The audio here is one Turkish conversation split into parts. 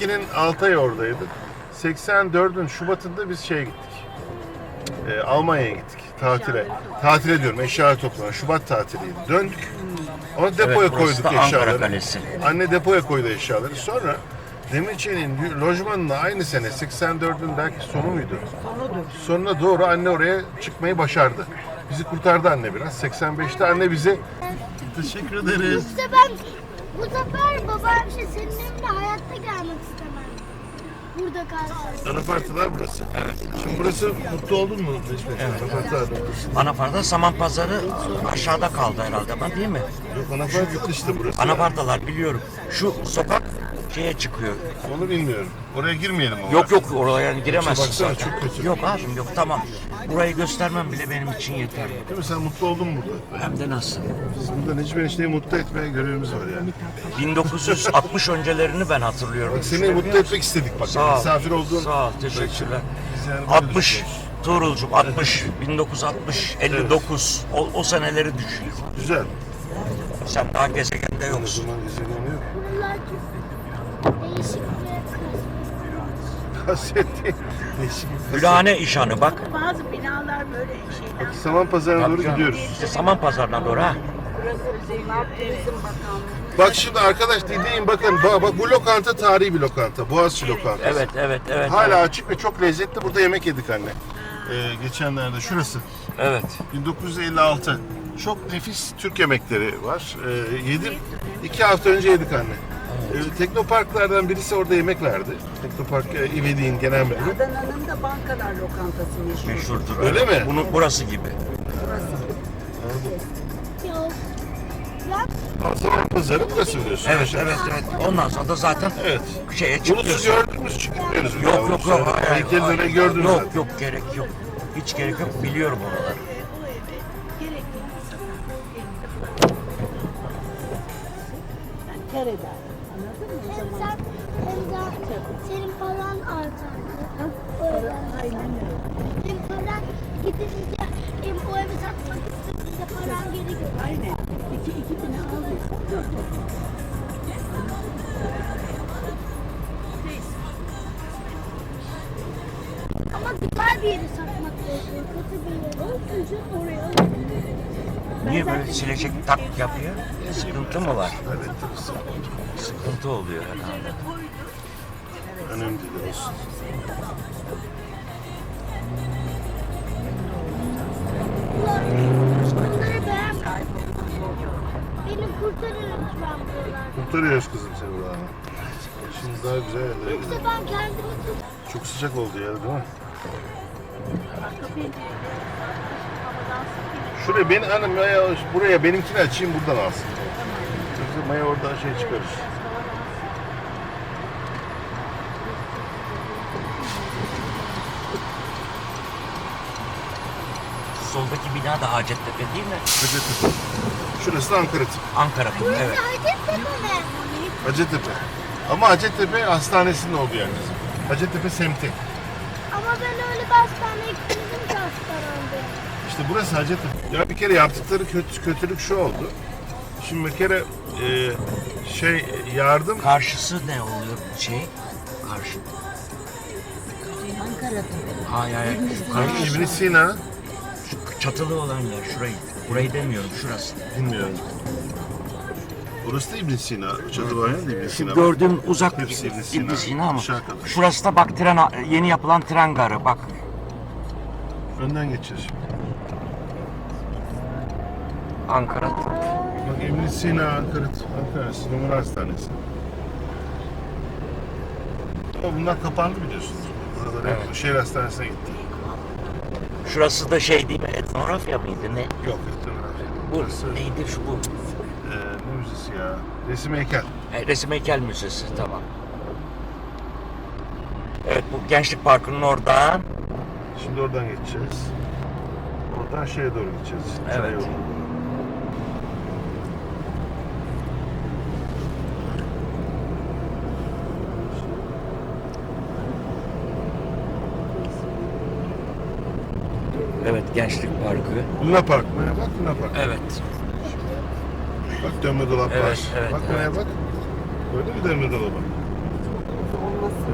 82'nin 6 ay oradaydık. 84'ün Şubat'ında biz şeye gittik. Ee, Almanya'ya gittik tatile. Tatile diyorum eşya toplama. Şubat tatiliydi. Döndük. Onu depoya Evet, burası koyduk da Ankara eşyaları. Kalesi. Anne depoya koydu eşyaları. Sonra Demirçen'in lojmanına aynı sene 84'ün belki sonu muydu? Sonuna doğru anne oraya çıkmayı başardı. Bizi kurtardı anne biraz. 85'te anne bizi Teşekkür ederiz. İşte ben bu sefer babam şey senin evine hayatta gelmek istemem. Burada kalsın. Anapartılar burası. Evet. Şimdi burası mutlu oldun mu? Evet. Anapartılar. Anafarda saman pazarı aşağıda kaldı herhalde ama değil mi? Yok anapart yurt işte burası. Anafardalar biliyorum. Şu sokak şeye çıkıyor. Onu bilmiyorum. Oraya girmeyelim ama. Yok yok oraya giremezsin Baksana, zaten. çok kötü. Yok abim yok tamam. Burayı göstermem bile benim için yeterli. Değil mi? Sen mutlu oldun mu burada? Hem de nasıl? Biz burada Necip Enişte'yi mutlu etmeye görevimiz var yani. 1960 öncelerini ben hatırlıyorum. Bak seni mutlu etmek istedik bak. Sağ ol. Misafir olduğun. Sağ ol, teşekkürler. Yani böyle 60 düşünüyoruz. Tuğrul'cum 60, 1960, 59 o, o seneleri düşün. Güzel. Sen daha gezegende yoksun. gezegen yok. Buralar çok değişik ve Kaseti. Gülhane işanı bak. Bazı binalar böyle şeyden. Saman pazarına doğru gidiyoruz. İşte saman pazarına doğru ha. Burası Zeytinburnu Turizm Bakanlığı. Bak şimdi arkadaş dinleyin bakın. Bak, bak bu lokanta tarihi bir lokanta. Boğaziçi lokantası. Evet evet evet. Hala evet. açık ve çok lezzetli. Burada yemek yedik anne. Ee, geçenlerde şurası. Evet. 1956. Çok nefis Türk yemekleri var. Ee, yedim. İki hafta önce yedik anne. Ee, Teknoparklardan birisi orada yemek verdi. Teknopark e, İvedik'in genel müdürü. Adana'nın da bankalar lokantası meşhur. Meşhurdur. Öyle mi? Bunu burası gibi. Ya Zaman pazarı burası diyorsun. Evet evet evet. Ondan sonra da zaten Evet. şeye Bulutsuz çıkıyorsun. gördünüz çıkmıyoruz. Yok yok yok. hayır, Heykeli hayır. gördünüz Yok zaten. yok gerek yok. Hiç gerek yok. Biliyorum oraları. Gerekli. Senin paran artardı. Aynen öyle. Hem paran gidince hem o evi satmak istediğinde paran geri gelir. Aynen. İki, iki bine aldıysan dört olur. Ama güzel bir yeri satmak gerekiyor. Kötü bir yeri. Önce oraya Niye böyle silecek tak yapıyor? Sıkıntı mı var? Evet, Sıkıntı oluyor herhalde. Önemli değil olsun. Bunları beğenmedim. Beni kurtarın lütfen buralardan. Kurtarıyoruz kızım seni daha. Şimdi daha güzel yerlere Yoksa ben kendimi tut. Çok sıcak oldu ya değil mi? Şuraya beni hanım buraya benimkini açayım buradan alsın. Yoksa Maya oradan şey çıkarır. Soldaki bina da Hacettepe değil mi? Hacettepe. Şurası da Ankara tip. Ankara Tıp, evet. Hacettepe mi? Hacettepe. Ama Hacettepe hastanesinin olduğu yer kızım. Hacettepe semti. Ama ben öyle bir hastaneye gitmedim ki hastanede. İşte burası Hacettepe. Ya bir kere yaptıkları kötü, kötülük şu oldu. Şimdi bir kere e, şey yardım Karşısı ne oluyor şey? Karşı. Ankara'da. Hayır hayır. Şu karşı. İbn Sina Şu çatılı olan yer şurayı. Burayı demiyorum şurası. bilmiyorum. Burası da İbn Sina. Çatıbayan da İbn Şu Sina. gördüğüm uzak Hepsi İbn Sina. İbn Sina ama. Aşağı kadar. Şurası da bak tren yeni yapılan tren garı bak. Önden geçeceğiz şimdi. Ankara. Bak İbn Sina Ankara, Ankara Numara Hastanesi. Ama bunlar kapandı biliyorsunuz. Buralar hep Evet. şehir hastanesine gitti. Şurası da şey değil mi? Etnografya mıydı ne? Yok etnografi. Bu Burası neydi şu bu? e, ne müzesi ya? Resim heykel. E, Resim Heykel Müzesi tamam. Evet bu Gençlik Parkı'nın oradan. Şimdi oradan geçeceğiz. Oradan şeye doğru gideceğiz. Evet. Çay yoluna doğru. Evet Gençlik Parkı. Luna Park. Buraya bak Luna Park. Evet. Bak dönme dolap Evet, var. evet, bak evet. bak. Gördün mü dönme dolabı?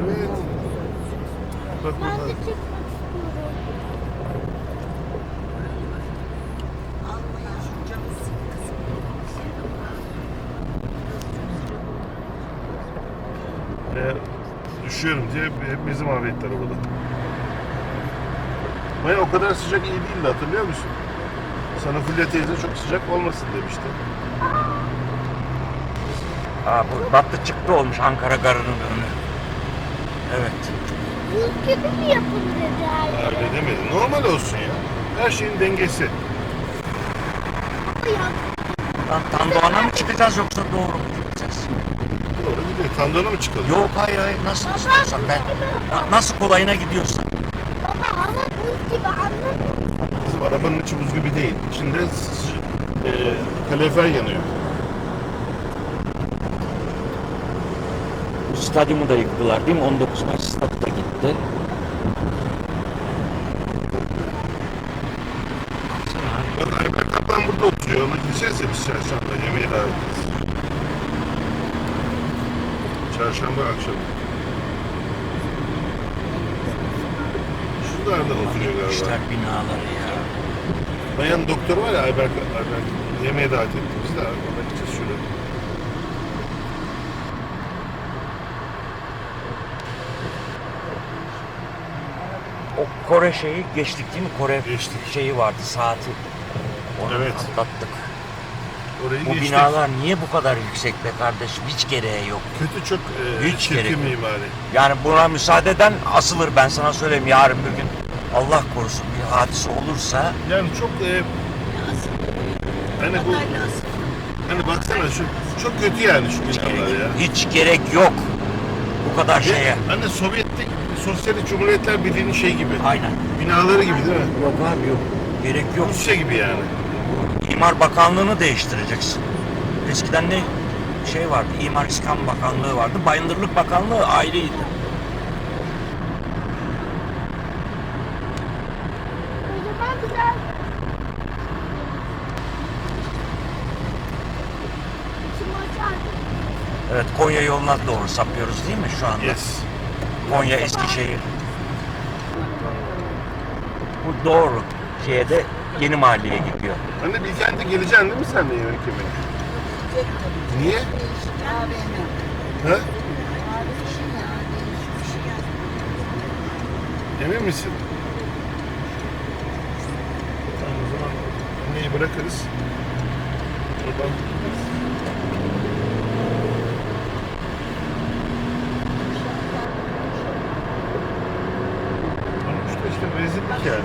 Evet. Bak Ben burada. Ve düşüyorum diye hep bizi mahvettiler arabada. Maya o kadar sıcak iyi değildi hatırlıyor musun? Sana Fulya teyze çok sıcak olmasın demişti. Aa, bu battı çıktı olmuş Ankara Garı'nın önü. Evet. Buz gibi mi yapın dedi her Öyle demedi. Normal olsun ya. Her şeyin dengesi. Ya Lan Tandoğan'a mı çıkacağız yoksa doğru mu gideceğiz? Doğru gidiyor. Tandona mı çıkalım? Yok hayır hayır nasıl istiyorsan ben. Na- Nasıl kolayına gidiyorsan. baba hava buz gibi anladın arabanın içi buz gibi değil. İçinde e, kalorifer yanıyor. Stadyumu da yıktılar değil mi? 19 Mayıs stadı da gitti. Bak Ayber Kaplan burada oturuyor. Ona gideceğiz ya biz çarşamba yemeğe davetiz. Çarşamba akşamı. Şuralarda oturuyor galiba. İşler binaları ya. Bayan doktor var ya Ayber, Ayber yemeğe davet etti bizi de ona gideceğiz şuraya. O Kore şeyi geçtik değil mi? Kore Geçtik. şeyi vardı saati. Onu Evet. atlattık. Orayı Bu geçtik. binalar niye bu kadar yüksek be kardeşim? Hiç gereği yok. Kötü çok e, Hiç gerek çirkin yok. mimari. Yani buna müsaade eden asılır ben sana söyleyeyim yarın bir gün. Allah korusun hadise olursa Yani çok e, hani bu hani baksana şu çok kötü yani şu binalar ya. hiç gerek yok bu kadar şeye. Hani Sovyetlik Sosyalist Cumhuriyetler Birliği'nin şey gibi. Aynen. Binaları gibi değil mi? Yok abi yok. Gerek yok. Rusya gibi yani. İmar Bakanlığı'nı değiştireceksin. Eskiden ne şey vardı, İmar İskan Bakanlığı vardı. Bayındırlık Bakanlığı ayrıydı. O zaman güzel. İçim açardı. Evet Konya yoluna doğru sapıyoruz değil mi şu anda? Yes. Konya Eskişehir. Bu doğru. Şeye de yeni mahalleye gidiyor. Hani Bilkent'e geleceksin değil mi sen de yemek yemeye? Niye? Ha? Emin misin? Tamam o zaman anneyi bırakırız. Oradan gideriz. Tamam işte işte rezillik yani.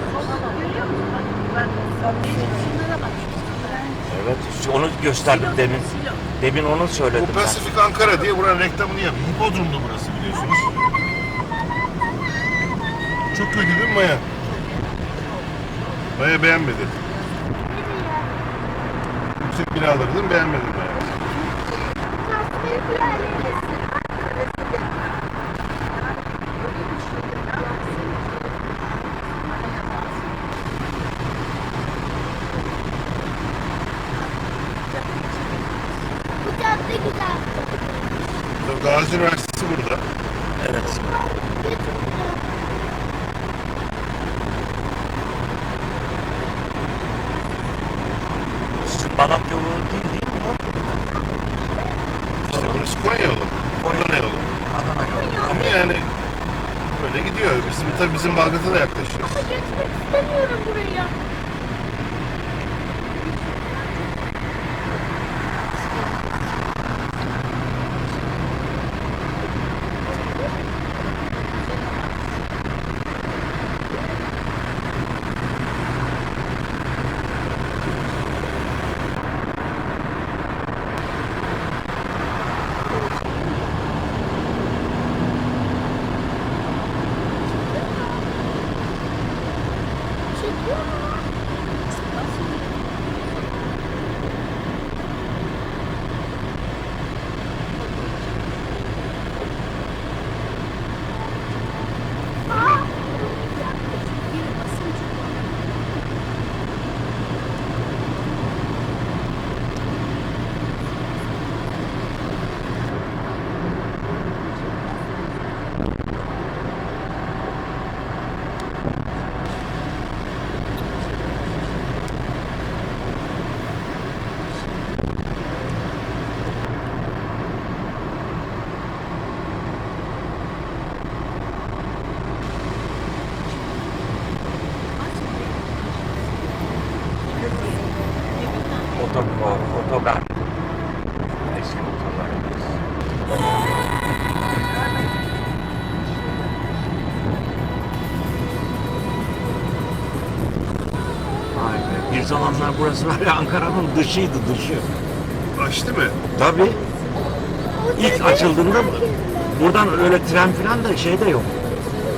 Evet. Onu gösterdim demin. Demin onu söyledim Bu ben. Pasifik Ankara diye buranın reklamını yapıyor. Hipodrom'da burası biliyorsunuz. Çok kötü değil mi Maya? Maya beğenmedi. Yüksek binaları değil mi? Beğenmedin Maya. Gazi Üniversitesi burada. Evet. Balat yolu değil değil mi bu? İşte burası Konya yolu. Adana yolu. Adana yolu. Ama yani böyle gidiyor. Bizim, tabii bizim Balgat'a da yaklaşıyor. Ama geçmek istemiyorum buraya. Zamanlar burası var ya Ankara'nın dışıydı dışı. Açtı mı? Tabii. İlk açıldığında buradan öyle tren falan da şey de yok.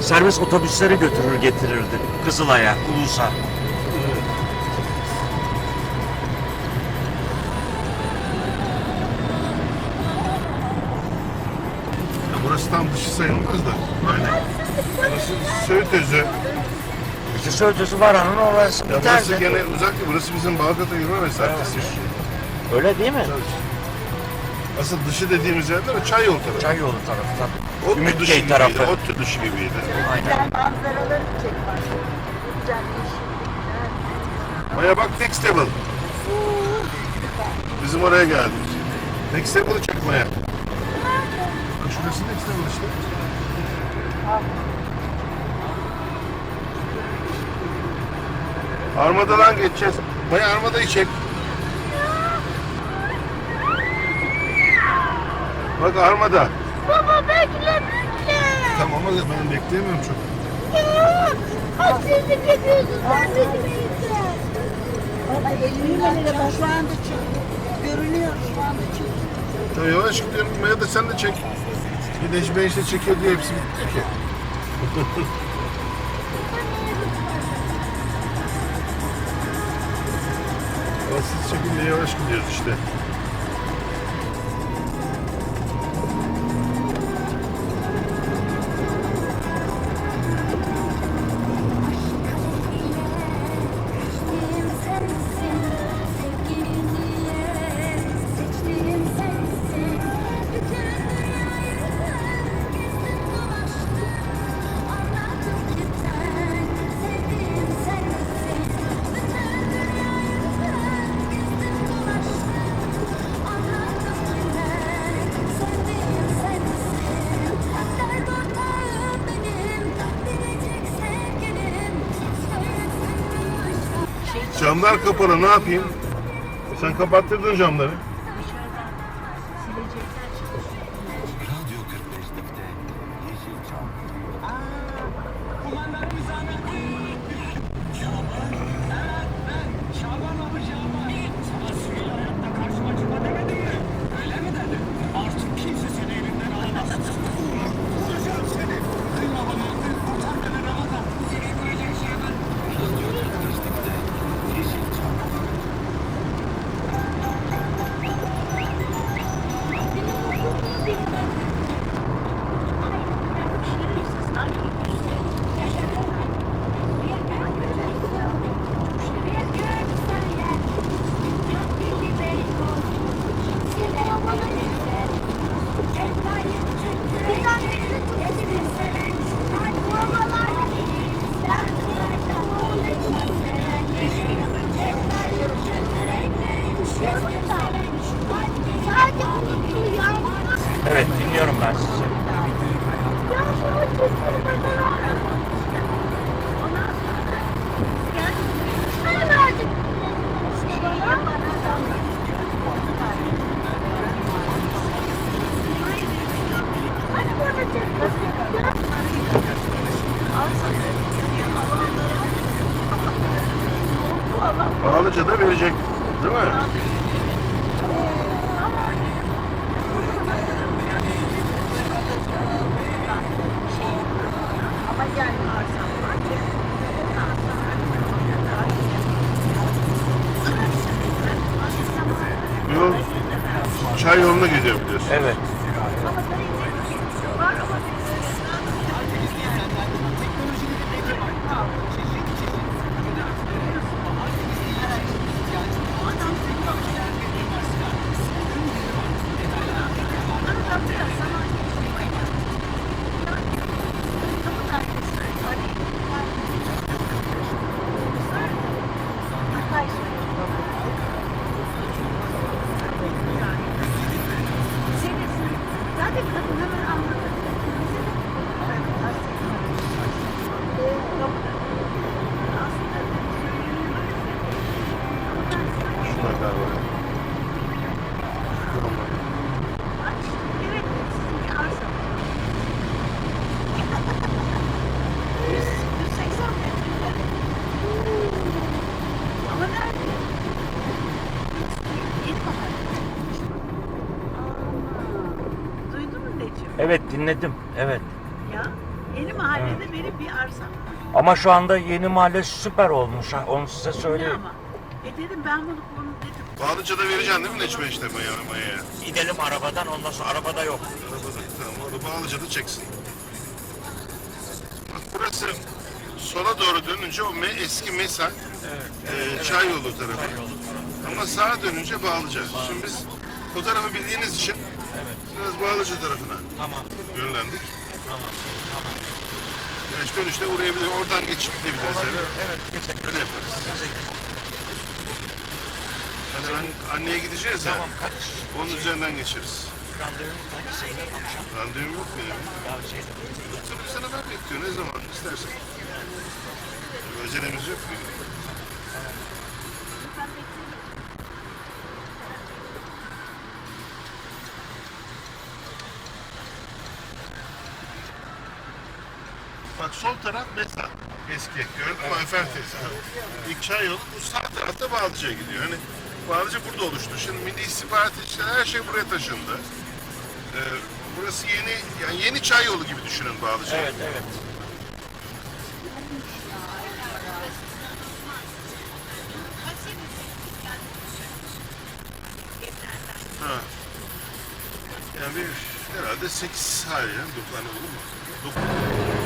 Servis otobüsleri götürür getirirdi. Kızılay'a, Ulus'a. Ya burası tam dışı sayılmaz da. Yani burası Söğüt Özü. Sözcüsü var anın orası Ya burası biterdi. gene uzak değil. Burası bizim Bağdat'a yürüme mesafesi. Öyle değil mi? Asıl dışı dediğimiz yerler o çay yolu tarafı. Çay yolu tarafı tabii. Ot Ümitköy dışı gibiydi. tarafı. Ot dışı gibiydi. Aynen. manzaraları çek bak. Güzel Maya bak Next Level. Bizim oraya geldik. Next Level'ı çek Maya. Şurası Next Level işte. Armadadan geçeceğiz. Maya Armada'yı çek. Bak Armada. Baba bekle bekle. Tamam ama ben bekleyemiyorum çok. Ya, haksızlık yapıyorsun sen benim. Baba elini bak şu anda çık. Görünüyor şu anda çık. Ya yavaş gidiyorum. Maya da sen de çek. Bir de ben işte çekiyor diye hepsi bitti ki. şekilde yavaş gidiyoruz işte. Camlar kapalı ne yapayım? Sen kapattırdın camları. Radyo 45'likte Yeşilçam. Radyo Pahalıca da verecek. Değil mi? Evet dinledim. Evet. Ya yeni mahallede benim bir arsam var. Ama şu anda yeni mahalle süper olmuş. ha, Onu size Ne söyleyeyim. ama? E dedim ben bunu bunu dedim. Bağlıca'da vereceksin değil mi Necmi işte maya mayaya? Gidelim arabadan ondan sonra arabada yok. Arabada. Tamam onu Bağlıca'da çeksin. Bak burası sola doğru dönünce o me, eski Mesa e, çay yolu tarafı. Ama sağa dönünce Bağlıca. Şimdi biz o tarafı bildiğiniz için biraz Bağlıca tarafına Tamam. yönlendik. Tamam. Tamam. Yani işte dönüşte uğrayabilir, oradan geçip gidebiliriz. eve. Evet, geçelim. Öyle yaparız. Hani an- anneye gideceğiz ya. Tamam kaç? Onun üzerinden geçeriz. Akşam? Randevum yok mu ya? Şeyde. Tabii sana ben bekliyor ne zaman istersen. Acelemiz yok mu? Bak sol taraf Mesa. Eski. Gördün mü Ayfer teyze? İlk çay yolu bu sağ tarafta Bağlıca'ya gidiyor. Hani Bağlıca burada oluştu. Şimdi Milli İstihbarat işte her şey buraya taşındı. Ee, burası yeni, yani yeni çay yolu gibi düşünün Bağlıca. Evet, evet. Ha. Yani bir herhalde 8 hayır yani 9 tane olur mu? Dokuz-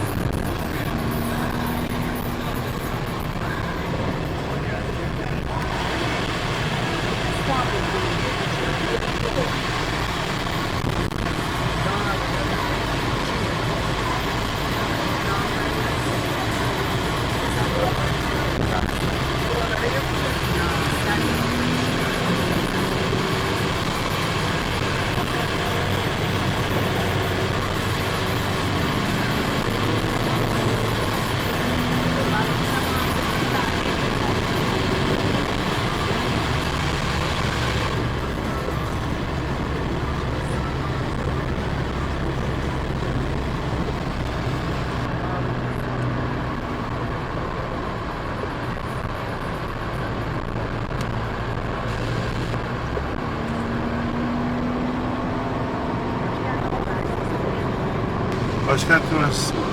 Başkent Üniversitesi.